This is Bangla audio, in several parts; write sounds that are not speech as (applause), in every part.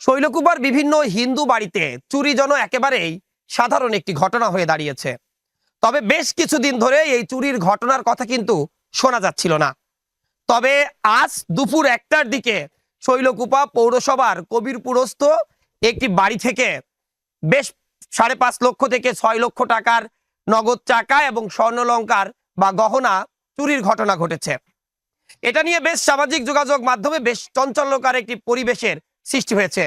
শৈলকুপার বিভিন্ন হিন্দু বাড়িতে চুরি যেন একেবারেই সাধারণ একটি ঘটনা হয়ে দাঁড়িয়েছে। তবে বেশ কিছুদিন ধরে এই চুরির ঘটনার কথা কিন্তু শোনা যাচ্ছিল না। তবে আজ দুপুর একটার দিকে শৈলকুপা পৌরসভার কবিরপুরস্থ একটি বাড়ি থেকে বেশ সাড়ে পাঁচ লক্ষ থেকে ছয় লক্ষ টাকার নগদ টাকা এবং স্বর্ণলঙ্কার বা গহনা চুরির ঘটনা ঘটেছে। এটা নিয়ে বেশ সামাজিক যোগাযোগ মাধ্যমে বেশ চঞ্চল্যকার একটি পরিবেশের সৃষ্টি হয়েছে।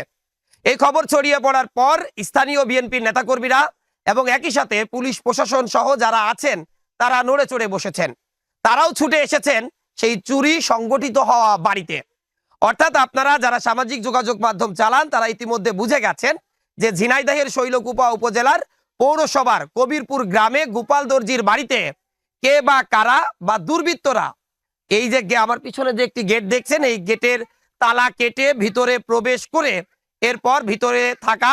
এই খবর ছড়িয়ে পড়ার পর স্থানীয় বিএনপির নেতাকর্মীরা এবং একই সাথে পুলিশ, প্রশাসন সহ যারা আছেন, তারা নড়ে চড়ে বসেছেন। তারাও ছুটে এসেছেন সেই চুরি সংগঠিত হওয়া বাড়িতে। অর্থাৎ আপনারা যারা সামাজিক যোগাযোগ মাধ্যম চালান, তারা ইতিমধ্যে বুঝে গেছেন যে ঝিনাইদহের শৈলকুপা উপজেলার পৌরসভার কবিরপুর গ্রামে গোপাল দর্জির বাড়িতে কে বা কারা বা দুর্বৃত্তরা, এই যে আমার পিছনে যে একটি গেট দেখছেন, এই গেটের তালা কেটে ভিতরে প্রবেশ করে এরপর ভিতরে থাকা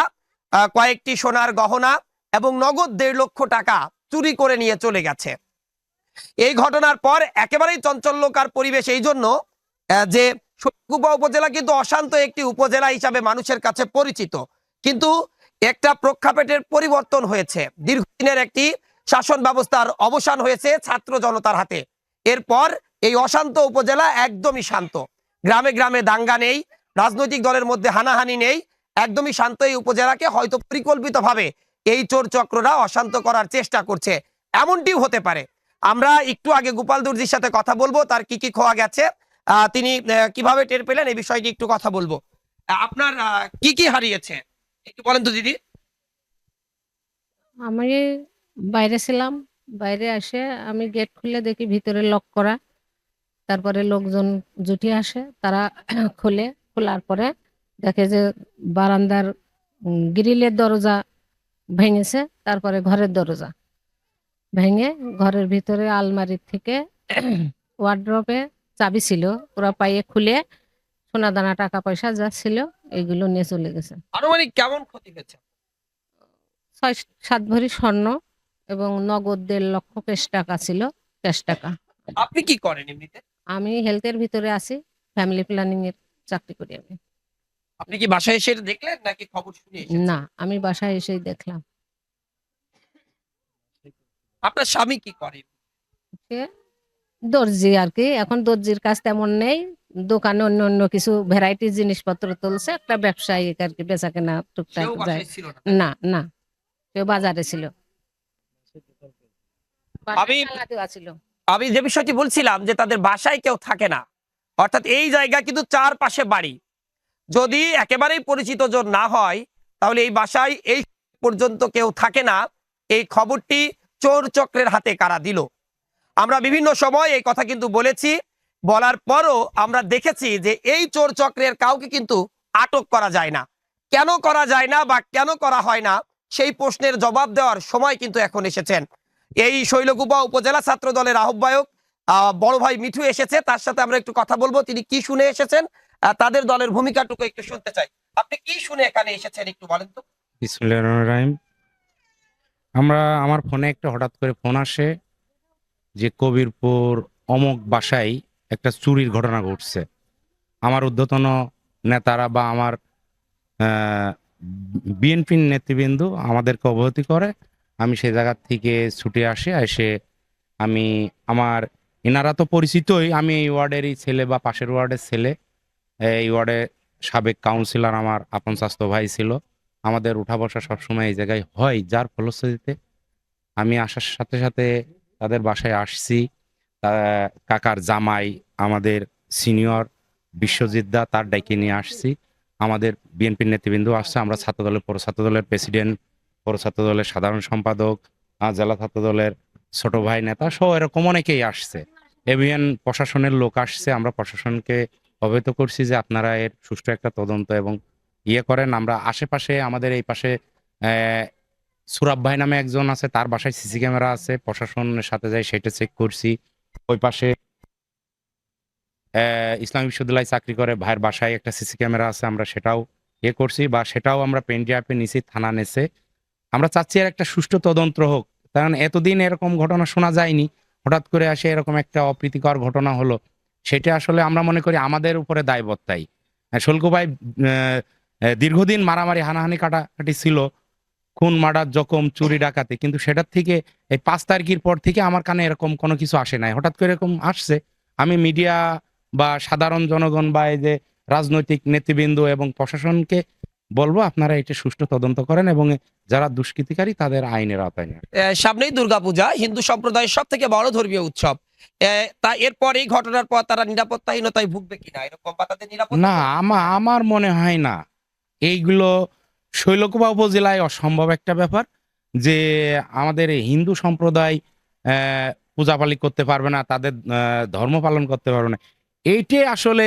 কয়েকটি সোনার গহনা এবং নগদ দেড় লক্ষ টাকা চুরি করে নিয়ে চলে গেছে। এই ঘটনার পর একেবারেই চঞ্চল্যকার পরিবেশ এই জন্য যে শৈলকুপা উপজেলা কিন্তু অশান্ত একটি উপজেলা হিসাবে মানুষের কাছে পরিচিত। কিন্তু একটা প্রেক্ষাপটের পরিবর্তন হয়েছে। দীর্ঘদিনের একটি শাসন ব্যবস্থার অবসান হয়েছে ছাত্র জনতার হাতে। এরপর এই অশান্ত উপজেলা একদমই শান্ত। গ্রামে গ্রামে দাঙ্গা নেই, রাজনৈতিক দলের মধ্যে হানাহানি নেই, একদমই শান্ত এই উপজেলাকে হয়তো পরিকল্পিতভাবে এই চোর চক্ররা অশান্ত করার চেষ্টা করছে। এমনটিও হতে পারে। আমরা একটু আগে গোপাল দুর্জির সাথে কথা বলব, তার কি কি খোয়া গেছে তিনি কীভাবে টের পেলেন এই বিষয়টি একটু কথা বলব। আপনার কি কি হারিয়েছে? একটু বলেন তো দিদি। আমি বাইরে ছিলাম, বাইরে আসে আমি গেট খুলে দেখি ভিতরে লক করা। তারপরে লোকজন জুটি আসে তারা (clears throat) খুলে খোলার পরে দেখে যে বারান্দার গ্রিলের দরজা ভেঙেছে তারপরে ঘরের দরজা ভেঙে ঘরের ভিতরে আলমারির থেকে (clears throat) ওয়ার্ড্রপে চাবি ছিল ওরা পাইয়ে খুলে সোনা দানা টাকা পয়সা যা ছিল এগুলো নিয়ে চলে গেছে। আনুমানিক কেমন ক্ষতি হয়েছে? ছয় সাত ভরি স্বর্ণ এবং নগদ দেড় লক্ষ ক্যাশ টাকা ছিল ক্যাশ টাকা। আপনি কি করেন এমনিতে? আমি হেলথের ভিতরে আছি ফ্যামিলি প্ল্যানিং এর চাকরি করি আমি। আপনি কি বাসায় এসে এটা দেখলেন নাকি খবর শুনে এসেছেন? না আমি বাসায় এসেই দেখলাম। আপনার স্বামী কি করে? সে দর্জি আর কি এখন দর্জির কাজ তেমন নেই দোকানে অন্য অন্য কিছু ভ্যারাইটি জিনিসপত্র তুলছে একটা ব্যবসায়িক আর কি বেচা কেনা টুকটাক সেও যায়। বাসায় ছিল না না না কেউ বাজারে ছিল। আমি- দেওয়া ছিল আমি যে বিষয়টি বলছিলাম যে তাদের বাসায় কেউ থাকে না, অর্থাৎ এই জায়গা কিন্তু চারপাশে বাড়ি। যদি একেবারেই পরিচিত জন না হয়, তাহলে এই বাসায় এই পর্যন্ত কেউ থাকে না। এই খবরটি চোর চক্রের হাতে কারা দিল? আমরা বিভিন্ন সময় এই কথা কিন্তু বলেছি। বলার পরও আমরা দেখেছি যে এই চোর চক্রের কাউকে কিন্তু আটক করা যায় না। কেন করা যায় না বা কেন করা হয় না, সেই প্রশ্নের জবাব দেওয়ার সময় কিন্তু এখন এসেছেন। এই শৈলকুপা উপজেলা ছাত্র দলের আহ্বায়ক আহ, বড় ভাই মিঠু এসেছে। তার সাথে আমরা একটু কথা বলব। তিনি কি শুনে এসেছেন? তাদের দলের ভূমিকাটুকু একটু শুনতে চাই। আপনি কি শুনে এখানে এসেছেন একটু বলেন তো? আমরা আমার ফোনে একটা হঠাৎ করে ফোন আসে যে কবিরপুর অমক বাসায় একটা চুরির ঘটনা ঘটছে। আমার ঊর্ধ্বতন নেতারা বা আমার বিএনপির নেতৃবৃন্দ আমাদেরকে অবগতি করে। আমি সেই জায়গার থেকে ছুটে আসি এসে আমি আমার, এনারা তো পরিচিতই, আমি এই ওয়ার্ডেরই ছেলে বা পাশের ওয়ার্ডের ছেলে। এই ওয়ার্ডে সাবেক কাউন্সিলর আমার আপন স্বাস্থ্য ভাই ছিল। আমাদের উঠা বসা সবসময় এই জায়গায় হয়, যার ফলশ্রুতিতে আমি আসার সাথে সাথে তাদের বাসায় আসছি। কাকার জামাই আমাদের সিনিয়র বিশ্বজিৎ দা, তার ডাইকে নিয়ে আসছি। আমাদের বিএনপির নেতৃবৃন্দ আসছে, আমরা ছাত্র দলের পৌর ছাত্র দলের প্রেসিডেন্ট পৌর ছাত্র দলের সাধারণ সম্পাদক জেলা ছাত্র দলের ছোট ভাই নেতা সহ এরকম অনেকেই আসছে। এভিএন প্রশাসনের লোক আসছে, আমরা প্রশাসনকে অবহিত করছি যে আপনারা এর সুষ্ঠু একটা তদন্ত এবং ইয়ে করেন। আমরা আশেপাশে আমাদের এই পাশে সুরাব ভাই নামে একজন আছে, তার বাসায় সিসি ক্যামেরা আছে, প্রশাসনের সাথে যাই সেটা চেক করছি। ওই পাশে ইসলামী বিশ্ববিদ্যালয়ে চাকরি করে, ভাইয়ের বাসায় একটা সিসি ক্যামেরা আছে, আমরা সেটাও ইয়ে করছি বা সেটাও আমরা পেন্টিয়াপে নিছি, থানা নেছে। আমরা চাচ্ছি আর একটা সুষ্ঠু তদন্ত হোক। কারণ এতদিন এরকম ঘটনা শোনা যায়নি, হঠাৎ করে আসে এরকম একটা অপ্রীতিকর ঘটনা হলো। সেটা আসলে আমরা মনে করি আমাদের উপরে দায়বত্তাই। শুল্ক ভাই দীর্ঘদিন মারামারি, হানাহানি কাটাকাটি ছিল, খুন, মার্ডার, জখম, চুরি, ডাকাতি। কিন্তু সেটার থেকে এই পাঁচ তারিখের পর থেকে আমার কানে এরকম কোনো কিছু আসে নাই। হঠাৎ করে এরকম আসছে। আমি মিডিয়া বা সাধারণ জনগণ বা এই যে রাজনৈতিক নেতৃবৃন্দ এবং প্রশাসনকে বলব আপনারা এটা সুষ্ঠু তদন্ত করেন এবং যারা দুষ্কৃতিকারী তাদের আইনের আওতায় নেন সামনেই দুর্গাপূজা হিন্দু সম্প্রদায়ের সব থেকে বড় ধর্মীয় উৎসব। তা এরপর এই ঘটনার পর তারা নিরাপত্তাহীনতায় ভুগবে কিনা? এরকম বা তাদের নিরাপত্তা না আমার আমার মনে হয় না। এইগুলো শৈলকুপা উপজেলায় অসম্ভব একটা ব্যাপার যে আমাদের হিন্দু সম্প্রদায় আহ, পূজাপালি করতে পারবে না তাদের ধর্ম পালন করতে পারবে না। এইটাই আসলে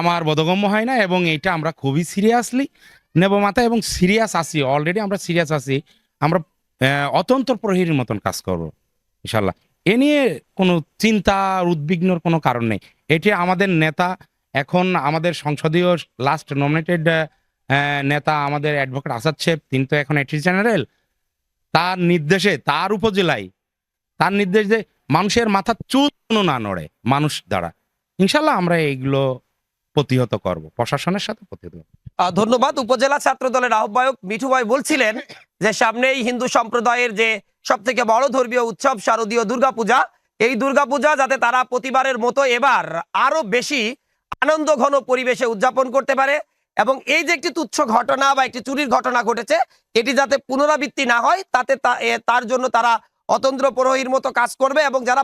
আমার বোধগম্য হয় না এবং এটা আমরা খুবই সিরিয়াসলি নেব মাথা এবং সিরিয়াস আছি অলরেডি আমরা সিরিয়াস আছি। আমরা আহ, অতন্তর প্রহরীর মতন কাজ করব ইনশাল্লাহ এ নিয়ে কোনো চিন্তা উদ্বিগ্নর কোনো কারণ নেই। এটি আমাদের নেতা এখন আমাদের সংসদীয় লাস্ট নমিনেটেড নেতা আমাদের অ্যাডভোকেট আসাদ শেখ তিনি তো এখন অ্যাটর্নি জেনারেল তার নির্দেশে তার উপজেলায় তার নির্দেশে মানুষের মাথা চুল না নড়ে মানুষ দ্বারা। ইনশাল্লাহ আমরা এইগুলো প্রতিহত করব, প্রশাসনের সাথে প্রতিহত। ধন্যবাদ উপজেলা ছাত্র দলের আহ্বায়ক মিঠু ভাই বলছিলেন যে সামনেই হিন্দু সম্প্রদায়ের যে সব থেকে বড় ধর্মীয় উৎসব শারদীয় দুর্গাপূজা, এই দুর্গাপূজা যাতে তারা প্রতিবারের মতো এবার আরও বেশি আনন্দ ঘন পরিবেশে উদযাপন করতে পারে এবং এই যে একটি তুচ্ছ ঘটনা বা একটি চুরির ঘটনা ঘটেছে, এটি যাতে পুনরাবৃত্তি না হয়, তাতে তার জন্য তারা অতন্ত্র প্রহরীর মতো কাজ করবে এবং যারা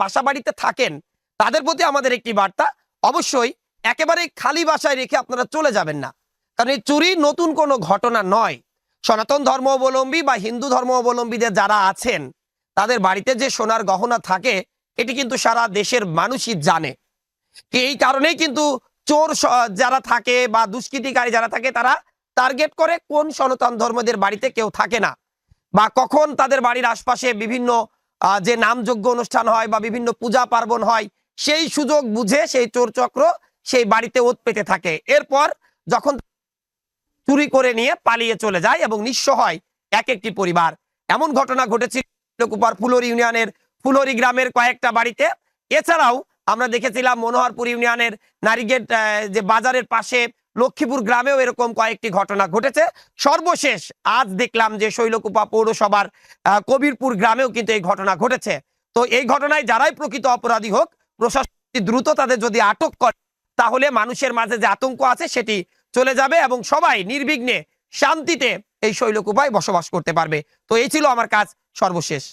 বাসা বাড়িতে থাকেন, তাদের প্রতি আমাদের একটি বার্তা অবশ্যই একেবারে খালি বাসায় রেখে আপনারা চলে যাবেন না। কারণ এই চুরি নতুন কোনো ঘটনা নয়। সনাতন ধর্মাবলম্বী বা হিন্দু ধর্মাবলম্বীদের যারা আছেন, তাদের বাড়িতে যে সোনার গহনা থাকে, এটি কিন্তু সারা দেশের মানুষই জানে। এই কারণেই কিন্তু চোর যারা থাকে বা দুষ্কৃতিকারী যারা থাকে, তারা টার্গেট করে কোন সনাতন ধর্মদের বাড়িতে কেউ থাকে না। বা কখন তাদের বাড়ির আশপাশে বিভিন্ন যে নামযোগ্য অনুষ্ঠান হয় বা বিভিন্ন পূজা পার্বণ হয়, সেই সুযোগ বুঝে সেই চোর চক্র সেই বাড়িতে ওত পেতে থাকে। এরপর যখন চুরি করে নিয়ে পালিয়ে চলে যায় এবং নিঃস্ব হয় এক একটি পরিবার। এমন ঘটনা ঘটেছিল ফুলরি ইউনিয়নের ফুলরি গ্রামের কয়েকটা বাড়িতে। এছাড়াও আমরা দেখেছিলাম মনোহরপুর ইউনিয়নের নারিগেট যে বাজারের পাশে লক্ষ্মীপুর গ্রামেও এরকম কয়েকটি ঘটনা ঘটেছে। সর্বশেষ আজ দেখলাম যে শৈলকুপা পৌরসভার কবিরপুর গ্রামেও কিন্তু এই ঘটনা ঘটেছে। তো এই ঘটনায় যারাই প্রকৃত অপরাধী হোক, প্রশাসন দ্রুত তাদের যদি আটক করে তাহলে মানুষের মাঝে যে আতঙ্ক আছে সেটি চলে যাবে এবং সবাই নির্বিঘ্নে শান্তিতে এই শৈলকুপায় বসবাস করতে পারবে। তো এই ছিল আমার কাজ। সর্বশেষ।